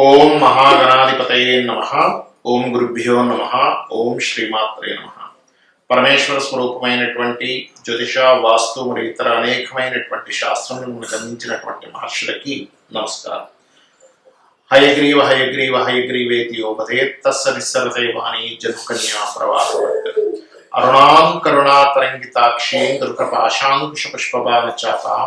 ఓం మహాగణాధిపతయే నమ ఓం గురుభ్యో నమ ఓం శ్రీమాత్రే నమ పరమేశ్వర స్వరూపమైనటువంటి జ్యోతిష వాస్తు మరియు ఇతర అనేకమైనటువంటి శాస్త్రములను మనకు అందించినటువంటి మహర్షులకి నమస్కారం హయగ్రీవ హయగ్రీవ హయగ్రీవేతి యోపదే తస్స నిస్సరతే వాణి జన్కన్యా ప్రవాహ అరుణాం కరుణాతరంగితాక్షీం దుర్గపాశాంకుశ పుష్పబాణ చాతాం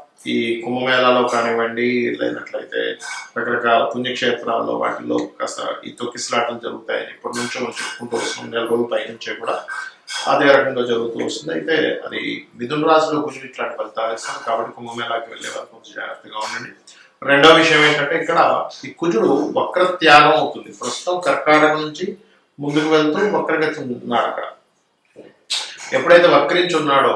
ఈ కుంభమేళాలో కానివ్వండి లేనట్లయితే రకరకాల పుణ్యక్షేత్రాల్లో వాటిల్లో కాస్త ఈ తొక్కిసలాటలు జరుగుతాయని ఇప్పటి నుంచో మనం చెప్పుకుంటూ వస్తున్నాం. నెల రోజుల పై నుంచే కూడా అదే రకంగా జరుగుతూ వస్తుంది. అయితే అది మిథున రాశిలో కుజుడు ఇట్లాంటి ఫలితాలు ఇస్తాను కాబట్టి కుంభమేళాకి వెళ్ళే వరకు కొంచెం జాగ్రత్తగా ఉండండి. రెండో విషయం ఏంటంటే ఇక్కడ ఈ కుజుడు వక్ర త్యాగం అవుతుంది. ప్రస్తుతం కర్కాటక నుంచి ముందుకు వెళ్తూ వక్రగతి ఉన్నాడు అక్కడ. ఎప్పుడైతే వక్రించి ఉన్నాడో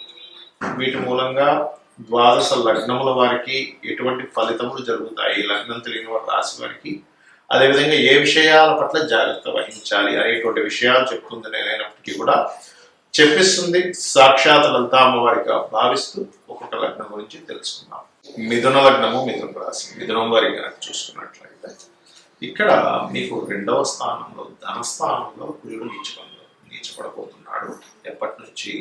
వీటి మూలంగా ద్వాదశ లగ్నముల వారికి ఎటువంటి ఫలితములు జరుగుతాయి? లగ్నం తెలియని వారి రాశి వారికి అదేవిధంగా ఏ విషయాల పట్ల జాగ్రత్త వహించాలి అనేటువంటి విషయాలు చెప్తుంది నేనైనప్పటికీ కూడా చెప్పిస్తుంది. సాక్షాత్ లలితా అమ్మవారిగా భావిస్తూ ఒక్కొక్క లగ్నం గురించి తెలుసుకున్నాం మిథున లగ్నము మిథున రాశి. మిథునం వారి కనుక చూసుకున్నట్లయితే ఇక్కడ మీకు రెండవ స్థానంలో ధనస్థానంలో గురుడు నీచుకుందో నీచపడబోతున్నాడు. ఎప్పటి నుంచి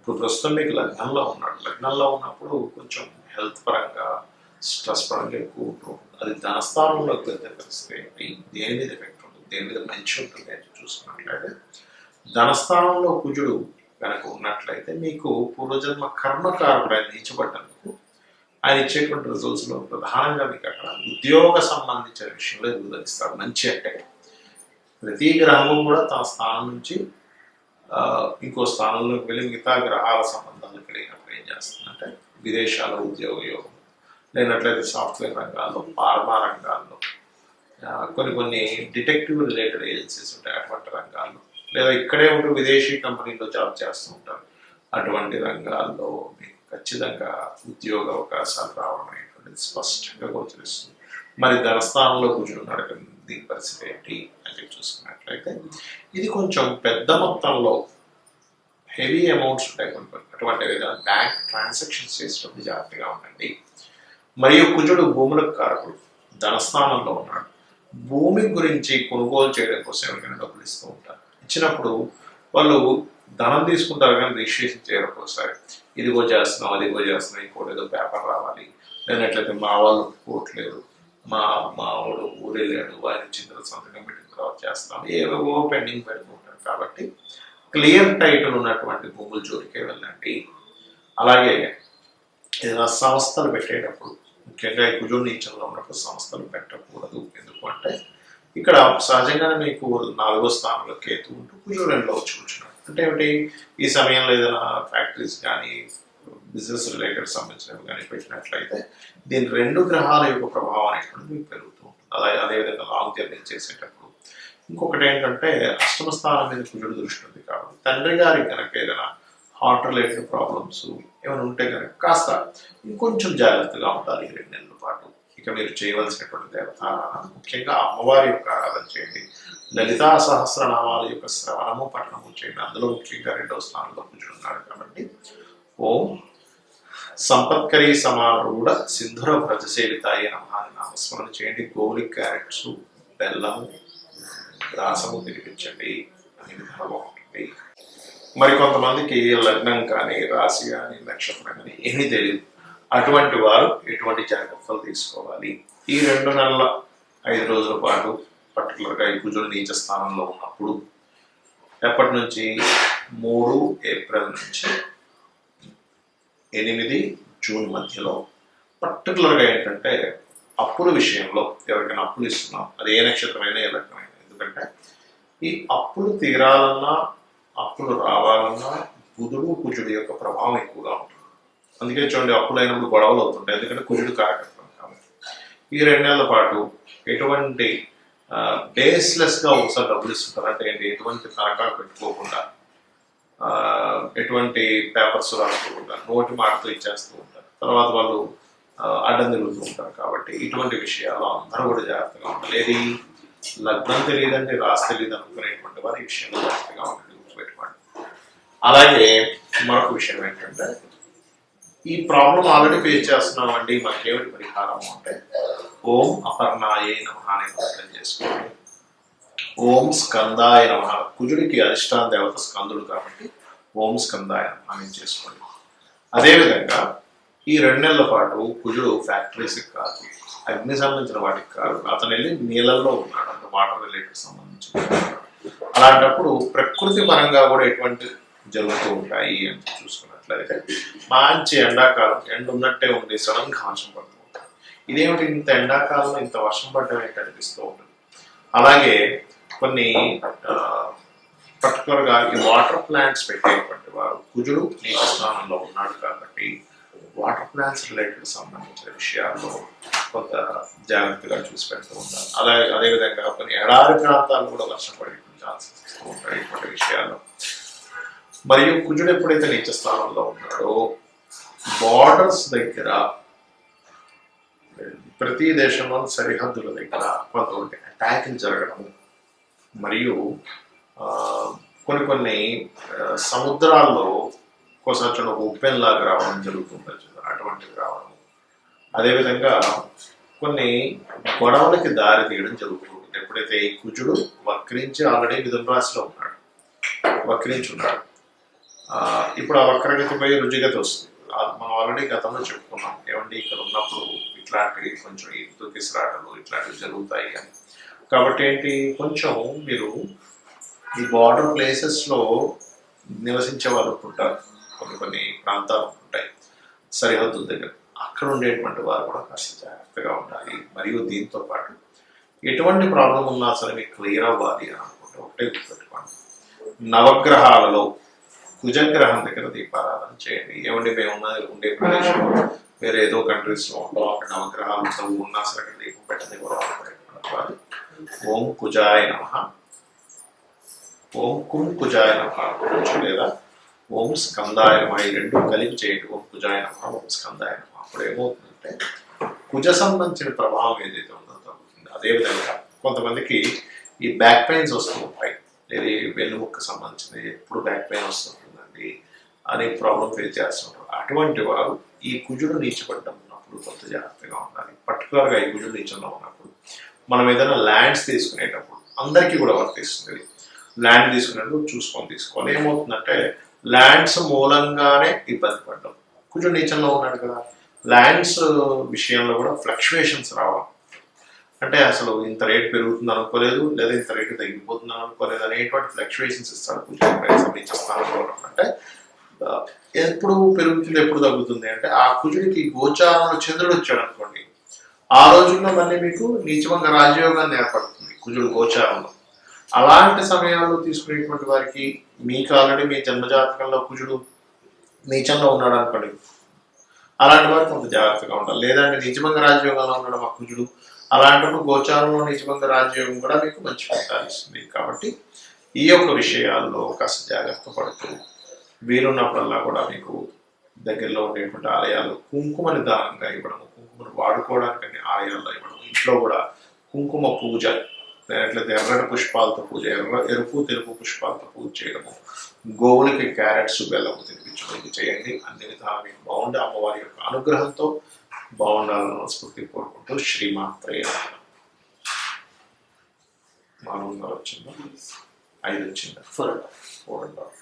ఇప్పుడు ప్రస్తుతం మీకు లగ్నంలో ఉన్నాడు. లగ్నంలో ఉన్నప్పుడు కొంచెం హెల్త్ పరంగా స్ట్రెస్ పరంగా ఎక్కువ ఉంటుంది. అది ధనస్థానంలోకి వెళ్తే పరిస్థితి ఏంటి దేని మీద ఎఫెక్ట్ ఉంటుంది? దేని మీద మంచి ఉంటుంది అని చూసుకున్నట్లయితే ధనస్థానంలో కుజుడు కనుక ఉన్నట్లయితే మీకు పూర్వజన్మ కర్మకారుడు ఆయన నీచబడ్డందుకు ఆయన ఇచ్చేటువంటి రిజల్ట్స్లో ప్రధానంగా మీకు అక్కడ ఉద్యోగ సంబంధించిన విషయంలో ఎదుగుదలిస్తాడు మంచి అంటే ప్రతి గ్రహము కూడా తన స్థానం నుంచి ఇంకో స్థానంలోకి వెళ్ళి మిగతా గ్రహాల సంబంధాలు కలిగినప్పుడు ఏం చేస్తుందంటే విదేశాల ఉద్యోగ యోగం. లేనట్లయితే సాఫ్ట్వేర్ రంగాల్లో ఫార్మా రంగాల్లో కొన్ని కొన్ని డిటెక్టివ్ రిలేటెడ్ ఏజెన్సీస్ ఉంటాయి అటువంటి రంగాల్లో. లేదా ఇక్కడే ఉంటూ విదేశీ కంపెనీలో జాబ్ చేస్తూ ఉంటారు. అటువంటి రంగాల్లో మీకు ఖచ్చితంగా ఉద్యోగ అవకాశాలు రావడం అనేటువంటిది స్పష్టంగా గోచరిస్తుంది. మరి ధనస్థానంలో కూర్చున్నాడు కదా, దీని పరిస్థితి ఏంటి అని చెప్పి చూసుకున్నట్లయితే ఇది కొంచెం పెద్ద మొత్తంలో హెవీ అమౌంట్స్ ఉంటాయి కొన్ని అటువంటి విధంగా బ్యాంక్ ట్రాన్సాక్షన్స్ చేసేటప్పుడు జాగ్రత్తగా ఉండండి. మరియు కుజుడు భూములకు కారకుడు ధనస్థానంలో ఉన్నాడు. భూమి గురించి కొనుగోలు చేయడం కోసం ఎవరికైనా డబ్బులు ఇస్తూ ఉంటారు. ఇచ్చినప్పుడు వాళ్ళు ధనం తీసుకుంటారు కానీ రిజిస్ట్రేషన్ చేయరు ఒక్కోసారి. ఇదిగో చేస్తున్నాం అదిగో చేస్తున్నాం ఇంకోటి ఏదో పేపర్ రావాలి. లేనట్లయితే మా వాళ్ళు ఒప్పుకోవట్లేదు మా మా ఊరెళ్ళాడు వారి చిన్న సంతకం పెట్టిన తర్వాత చేస్తాం. ఏవేవో పెండింగ్ పెట్టుకుంటారు కాబట్టి క్లియర్ టైటిల్ ఉన్నటువంటి భూముల జోలికే వెళ్ళండి. అలాగే ఏదైనా సంస్థలు పెట్టేటప్పుడు ముఖ్యంగా ఈ కుజుడు నీచంలో ఉన్నప్పుడు సంస్థలు పెట్టకూడదు. ఎందుకంటే ఇక్కడ సహజంగానే మీకు నాలుగో స్థానంలో కేతు ఉంటూ కుజుడు రెండులో వచ్చి కూర్చున్నాడు. అంటే ఏమిటి? ఈ సమయంలో ఏదైనా ఫ్యాక్టరీస్ కానీ బిజినెస్ రిలేటెడ్ సంబంధించినవి కానీ పెట్టినట్లయితే దీని రెండు గ్రహాల యొక్క ప్రభావం అనేటువంటిది మీకు పెరుగుతూ ఉంటుంది. అలాగే అదేవిధంగా లాంగ్ జర్నీ చేసేటప్పుడు. ఇంకొకటి ఏంటంటే అష్టమ స్థానం మీద కుజుడు దృష్టి ఉంది కాబట్టి తండ్రి గారికి కనుక ఏదైనా హార్ట్ రిలేటెడ్ ప్రాబ్లమ్స్ ఏమైనా ఉంటే కనుక కాస్త ఇంకొంచెం జాగ్రత్తగా ఉండాలి ఈ రెండు నెలల పాటు. ఇక మీరు చేయవలసినటువంటి దేవత ముఖ్యంగా అమ్మవారి యొక్క ఆరాధన చేయండి. లలితా సహస్రనామాల యొక్క శ్రవణము పఠనము చేయండి. అందులో ముఖ్యంగా రెండవ స్థానంలో కుజుడు ఉన్నాడు కాబట్టి ఓం సంపత్కరీ సమారూఢ సింధుర వ్రజసేవితాయి నమాని నామస్మరణ చేయండి. గోలి క్యారెట్స్ బెల్లము రాసము తినిపించండి అనే విధానం ఉంటుంది మరి కొంతమందికి లగ్నం కానీ రాశి కానీ నక్షత్రం కానీ ఏమీ తెలియదు. అటువంటి వారు ఎటువంటి జాగ్రత్తలు తీసుకోవాలి? ఈ రెండు నెలల ఐదు రోజుల పాటు పర్టికులర్గా ఈ కుజుడు నీచ స్థానంలో ఉన్నప్పుడు ఎప్పటి నుంచి? మూడు ఏప్రిల్ నుంచి. ఎనిమిది జూన్ మధ్యలో పర్టికులర్గా ఏంటంటే అప్పుల విషయంలో ఎవరికైనా అప్పులు ఇస్తున్నాం. అది ఏ నక్షత్రమైనా ఏ లగ్నమైనా. ఎందుకంటే ఈ అప్పులు తీరాలన్నా అప్పులు రావాలన్నా బుధుడు కుజుడు యొక్క ప్రభావం ఎక్కువగా ఉంటుంది. అందుకే చూడండి అప్పులు అయినప్పుడు గొడవలు అవుతుంటాయి. ఎందుకంటే కుజుడు కార్యకర్తం కాబట్టి. ఈ రెండు నెలల పాటు ఎటువంటి బేస్లెస్గా ఒకసారి డబ్బులు ఇస్తుంటారు. అంటే ఏంటి? ఎటువంటి తనఖాలు పెట్టుకోకుండా ఎటువంటి పేపర్స్ రాసుకోకుండా నోటి మాటతో ఇచ్చేస్తూ ఉంటారు. తర్వాత వాళ్ళు అడ్డం తిరుగుతూ ఉంటారు కాబట్టి ఇటువంటి విషయాలు అందరూ కూడా జాగ్రత్తగా ఉండాలి. ఏది లగ్నం తెలియదంటే రాసి తెలియదు అనుకునేటువంటి వారి విషయంలో జాగ్రత్తగా ఉంటుంది గుర్తుపెట్టుకోండి. అలాగే మరొక విషయం ఏంటంటే ఈ ప్రాబ్లం ఆల్రెడీ ఫేస్ చేస్తున్నామండి మాకేమిటి పరిహారం అంటే ఓం అపర్ణాయే నమహాని అనే చేసుకోండి. ఓం స్కందాయ నమ. కుజుడికి అధిష్టాన దేవత స్కందుడు కాబట్టి ఓం స్కందాయ నమ చేసుకోండి. అదేవిధంగా ఈ రెండు నెలల పాటు కుజుడు ఫ్యాక్టరీస్కి కాదు అగ్ని సంబంధించిన వాటికి కాదు అతను వెళ్ళి నీళ్ళల్లో ఉన్నాడు. అంటే వాటర్ రిలేటెడ్ సంబంధించిన అలాంటప్పుడు ప్రకృతి పరంగా కూడా ఎటువంటి జరుగుతూ ఉంటాయి అని చూసుకున్నట్లయితే మంచి ఎండాకాలం ఎండ ఉన్నట్టే ఉండి సడన్గా వర్షం పడుతూ ఉంటుంది. ఇదేమిటి ఇంత ఎండాకాలంలో ఇంత వర్షం పడడం ఏంటి అనిపిస్తూ ఉంటుంది? అలాగే కొన్ని పర్టికులర్గా ఈ వాటర్ ప్లాంట్స్ పెట్టేటువంటి వారు. కుజుడు నీటి స్థానంలో ఉన్నాడు కాబట్టి వాటర్ ప్లాంట్స్ రిలేటెడ్ సంబంధించిన విషయాల్లో కొంత జాగ్రత్తగా చూసి పెడుతూ ఉంటారు. అలాగే అదేవిధంగా కొన్ని ఎడారి ప్రాంతాలు కూడా వర్షం పడేటువంటి ఛాన్సెస్ ఇస్తూ ఉంటాయి ఇటువంటి విషయాలు మరియు కుజుడు ఎప్పుడైతే నీచ స్థానంలో ఉన్నాడో బార్డర్స్ దగ్గర ప్రతి దేశంలో సరిహద్దుల దగ్గర కొంతమంది అటాక్లు జరగడం మరియు కొన్ని కొన్ని సముద్రాల్లో ఒకసారి చూడండి ఒక ఉప్పెన్ లాగా రావడం జరుగుతుంది అటువంటివి రావడం అదేవిధంగా కొన్ని గొడవలకి దారి తీయడం జరుగుతుంది ఎప్పుడైతే ఈ కుజుడు వక్రించి ఆల్రెడీ మిథున రాశిలో ఉన్నాడు వక్రించి ఉన్నాడు ఇప్పుడు ఆ వక్రగతిపై రుచిగతి వస్తుంది. మనం ఆల్రెడీ గతంలో చెప్పుకున్నాం ఏమండి ఇక్కడ ఉన్నప్పుడు ఇట్లాంటివి కొంచెం ఈ తీసుకురాటలు ఇట్లాంటివి జరుగుతాయి అని. కాబట్టి ఏంటి? కొంచెం మీరు ఈ బార్డర్ ప్లేసెస్లో నివసించే వాళ్ళు ఉంటారు. కొన్ని కొన్ని ప్రాంతాలు ఉంటాయి. సరిహద్దుల దగ్గర. అక్కడ ఉండేటువంటి వారు కూడా కాస్త జాగ్రత్తగా ఉండాలి. మరియు దీంతో పాటు ఎటువంటి ప్రాబ్లం ఉన్నా సరే మీకు క్లియర్ అవ్వాలి అని అనుకుంటే ఒకటే గుర్తుపెట్టుకోండి. నవగ్రహాలలో కుజగ్రహం దగ్గర దీపారాధన చేయండి. ఏమండి? మేము ఉన్న ఉండే ప్రదేశంలో వేరే ఏదో కంట్రీస్లో ఉంటాం. అక్కడ నవగ్రహాలు ఉన్నా సరే అక్కడ దీపం పెట్టని కూడా అనుకునేటువంటి ఓం కుజాయ నమ. ఓం కుం కుజాయ నమ అనుకోవచ్చు లేదా? ఓం స్కందాయ నమ. ఈ రెండు కలిపి చేయండి. ఓం కుజాయ నమ ఓం స్కందాయ నమ. అప్పుడు ఏమవుతుందంటే కుజ సంబంధించిన ప్రభావం ఏదైతే ఉందో తగ్గుతుంది. అదేవిధంగా కొంతమందికి ఈ బ్యాక్ పెయిన్స్ వస్తూ ఉంటాయి. ఇది వెన్నుముక్క సంబంధించింది ఎప్పుడు బ్యాక్ పెయిన్ వస్తుంటుందండి అనే ప్రాబ్లం ఫేస్ చేస్తుంటారు అటువంటి వారు ఈ కుజుడు నీచపడ్డం ఉన్నప్పుడు కొంత జాగ్రత్తగా ఉండాలి. పర్టికులర్గా ఈ కుజుడు నీచంలో ఉన్నప్పుడు మనం ఏదైనా ల్యాండ్స్ తీసుకునేటప్పుడు అందరికీ కూడా వర్తిస్తుంది ల్యాండ్ తీసుకునేటప్పుడు చూసుకొని తీసుకోవాలి. ఏమవుతుందంటే ల్యాండ్స్ మూలంగానే ఇబ్బంది పడ్డాం. కొంచెం నీచంలో ఉన్నాడు కదా. ల్యాండ్స్ విషయంలో కూడా ఫ్లక్చువేషన్స్ రావాలి. అంటే అసలు ఇంత రేట్ పెరుగుతుంది అనుకోలేదు లేదా ఇంత రేటు తగ్గిపోతుంది అనుకోలేదు అనేటువంటి ఫ్లక్చువేషన్స్ ఇస్తాడు కుజుడు సంబంధించిన అంటే ఎప్పుడు పెరుగుతుంది ఎప్పుడు తగ్గుతుంది అంటే ఆ కుజుడికి గోచారంలో చంద్రుడు వచ్చాడు అనుకోండి. ఆ రోజుల్లో మళ్ళీ మీకు నీచమంగ రాజయోగాన్ని ఏర్పడుతుంది కుజుడు గోచారంలో. అలాంటి సమయాల్లో తీసుకునేటువంటి వారికి మీకు ఆల్రెడీ మీ జన్మజాతకంలో కుజుడు నీచంలో ఉన్నాడు అనుకోండి అలాంటి వారు కొంత జాగ్రత్తగా ఉండాలి లేదంటే నిజమంగ రాజయోగంలో ఉన్నాడు మా కుజుడు అలాంటప్పుడు గోచారంలో నిజమంగ రాజయోగం కూడా మీకు మంచి ఫలితాలు ఇస్తుంది. కాబట్టి ఈ యొక్క విషయాల్లో కాస్త జాగ్రత్త పడుతూ వీరున్నప్పుడల్లా కూడా మీకు దగ్గరలో ఉండేటువంటి ఆలయాలు కుంకుమని దానంగా ఇవ్వడం కుంకుమను వాడుకోవడానికి ఆలయాల్లో ఇవ్వడం ఇంట్లో కూడా కుంకుమ పూజ లేనట్లయితే ఎర్రటి పుష్పాలతో పూజ ఎర్ర ఎరుపు తెలుపు పుష్పాలతో పూజ చేయడము గోవులకి క్యారెట్స్ బెల్లము తినిపించడం చేయండి. అన్ని విధాలు మీకు బాగుండే. అమ్మవారి యొక్క అనుగ్రహంతో బాగుండాలని మనస్ఫూర్తి కోరుకుంటూ శ్రీమాత్రయ మానవంగా వచ్చిందా? ఐదు వచ్చిందా? Four four and half